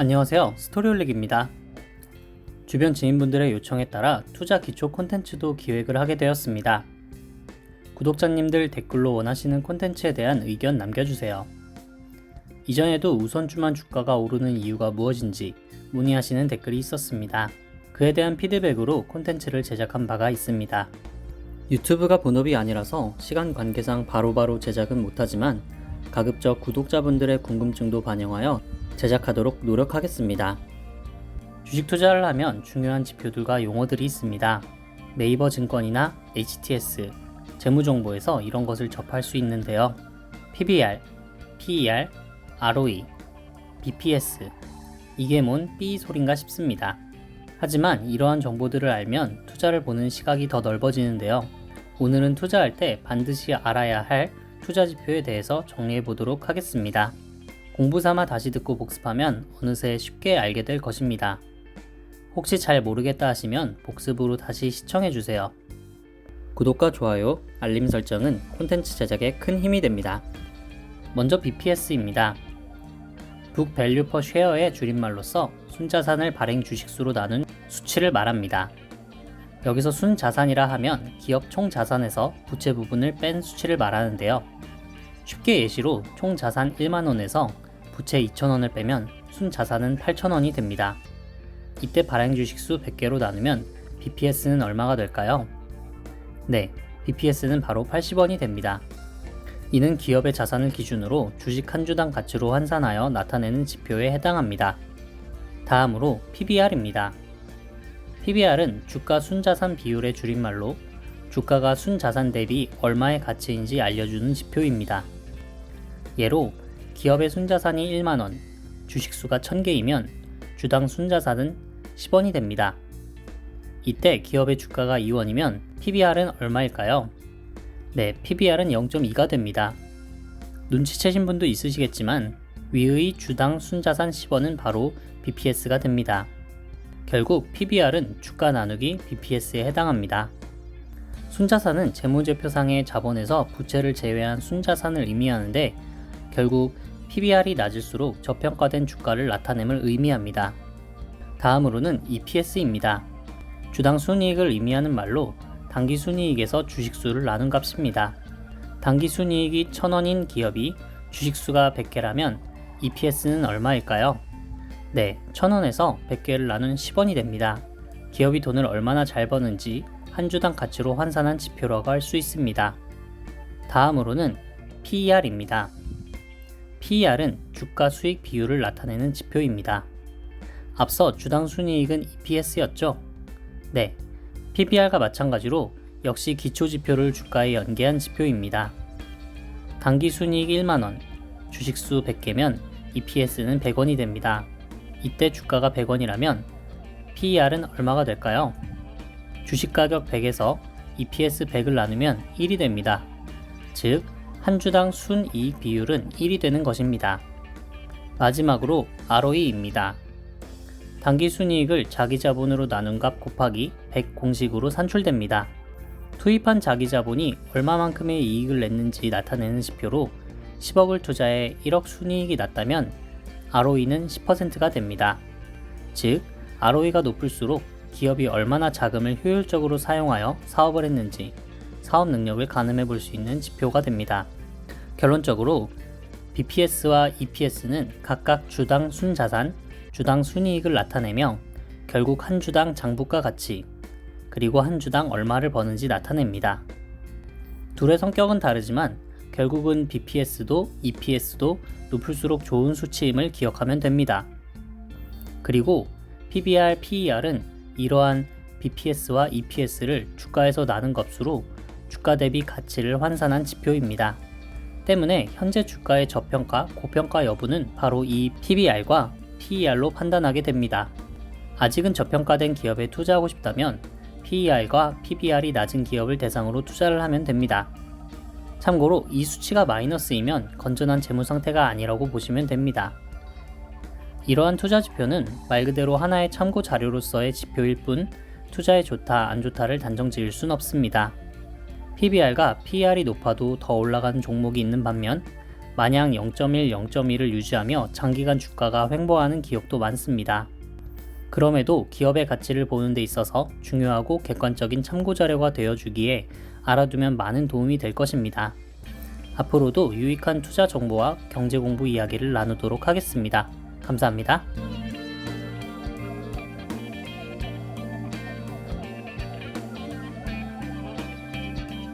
안녕하세요. 스토리올릭입니다. 주변 지인분들의 요청에 따라 투자 기초 콘텐츠도 기획을 하게 되었습니다. 구독자님들 댓글로 원하시는 콘텐츠에 대한 의견 남겨주세요. 이전에도 우선주만 주가가 오르는 이유가 무엇인지 문의하시는 댓글이 있었습니다. 그에 대한 피드백으로 콘텐츠를 제작한 바가 있습니다. 유튜브가 본업이 아니라서 시간 관계상 바로바로 제작은 못하지만 가급적 구독자분들의 궁금증도 반영하여 제작하도록 노력하겠습니다. 주식 투자를 하면 중요한 지표들과 용어들이 있습니다. 네이버 증권이나 HTS, 재무정보에서 이런 것을 접할 수 있는데요. PBR, PER, ROE, BPS, 이게 뭔 삐 소린가 싶습니다. 하지만 이러한 정보들을 알면 투자를 보는 시각이 더 넓어지는데요. 오늘은 투자할 때 반드시 알아야 할 투자 지표에 대해서 정리해 보도록 하겠습니다. 공부 삼아 다시 듣고 복습하면 어느새 쉽게 알게 될 것입니다. 혹시 잘 모르겠다 하시면 복습으로 다시 시청해 주세요. 구독과 좋아요, 알림 설정은 콘텐츠 제작에 큰 힘이 됩니다. 먼저 BPS입니다. 북 밸류 퍼 쉐어의 줄임말로서 순자산을 발행 주식수로 나눈 수치를 말합니다. 여기서 순자산이라 하면 기업 총 자산에서 부채 부분을 뺀 수치를 말하는데요. 쉽게 예시로 총 자산 1만 원에서 부채 2천원을 빼면 순 자산은 8천원이 됩니다. 이때 발행 주식수 100개로 나누면 BPS는 얼마가 될까요? 네, BPS는 바로 80원이 됩니다. 이는 기업의 자산을 기준으로 주식 한 주당 가치로 환산하여 나타내는 지표에 해당합니다. 다음으로 PBR입니다. PBR은 주가 순자산 비율의 줄임말로 주가가 순자산 대비 얼마의 가치인지 알려주는 지표입니다. 예로 기업의 순자산이 1만원, 주식수가 1000개이면 주당 순자산은 10원이 됩니다. 이때 기업의 주가가 2원이면 PBR은 얼마일까요? 네, PBR은 0.2가 됩니다. 눈치채신 분도 있으시겠지만 위의 주당 순자산 10원은 바로 BPS가 됩니다. 결국 PBR은 주가 나누기 BPS에 해당합니다. 순자산은 재무제표상의 자본에서 부채를 제외한 순자산을 의미하는데 결국 PBR이 낮을수록 저평가된 주가를 나타냄을 의미합니다. 다음으로는 EPS입니다. 주당 순이익을 의미하는 말로 단기 순이익에서 주식수를 나눈 값입니다. 단기 순이익이 1000원인 기업이 주식수가 100개라면 EPS는 얼마일까요? 네, 1000원에서 100개를 나눈 10원이 됩니다. 기업이 돈을 얼마나 잘 버는지 한 주당 가치로 환산한 지표라고 할 수 있습니다. 다음으로는 PER입니다. PER은 주가 수익 비율을 나타내는 지표입니다. 앞서 주당 순이익은 EPS였죠? 네, PBR과 마찬가지로 역시 기초 지표를 주가에 연계한 지표입니다. 단기 순이익 1만원, 주식수 100개면 EPS는 100원이 됩니다. 이때 주가가 100원이라면 PER은 얼마가 될까요? 주식 가격 100에서 EPS 100을 나누면 1이 됩니다. 즉, 한 주당 순이익 비율은 1이 되는 것입니다. 마지막으로 ROE입니다. 단기 순이익을 자기 자본으로 나눈 값 곱하기 100 공식으로 산출됩니다. 투입한 자기 자본이 얼마만큼의 이익을 냈는지 나타내는 지표로 10억을 투자해 1억 순이익이 났다면 ROE는 10%가 됩니다. 즉, ROE가 높을수록 기업이 얼마나 자금을 효율적으로 사용하여 사업을 했는지 사업 능력을 가늠해 볼 수 있는 지표가 됩니다. 결론적으로 BPS와 EPS는 각각 주당 순자산, 주당 순이익을 나타내며 결국 한 주당 장부가 가치, 그리고 한 주당 얼마를 버는지 나타냅니다. 둘의 성격은 다르지만 결국은 BPS도 EPS도 높을수록 좋은 수치임을 기억하면 됩니다. 그리고 PBR, PER은 이러한 BPS와 EPS를 주가에서 나눈 값으로 주가 대비 가치를 환산한 지표입니다. 때문에 현재 주가의 저평가, 고평가 여부는 바로 이 PBR과 PER로 판단하게 됩니다. 아직은 저평가된 기업에 투자하고 싶다면 PER과 PBR이 낮은 기업을 대상으로 투자를 하면 됩니다. 참고로 이 수치가 마이너스이면 건전한 재무 상태가 아니라고 보시면 됩니다. 이러한 투자 지표는 말 그대로 하나의 참고 자료로서의 지표일 뿐 투자에 좋다 안 좋다를 단정 지을 순 없습니다. PBR과 PER이 높아도 더 올라가는 종목이 있는 반면 마냥 0.1, 0.2를 유지하며 장기간 주가가 횡보하는 기업도 많습니다. 그럼에도 기업의 가치를 보는 데 있어서 중요하고 객관적인 참고 자료가 되어주기에 알아두면 많은 도움이 될 것입니다. 앞으로도 유익한 투자 정보와 경제 공부 이야기를 나누도록 하겠습니다. 감사합니다.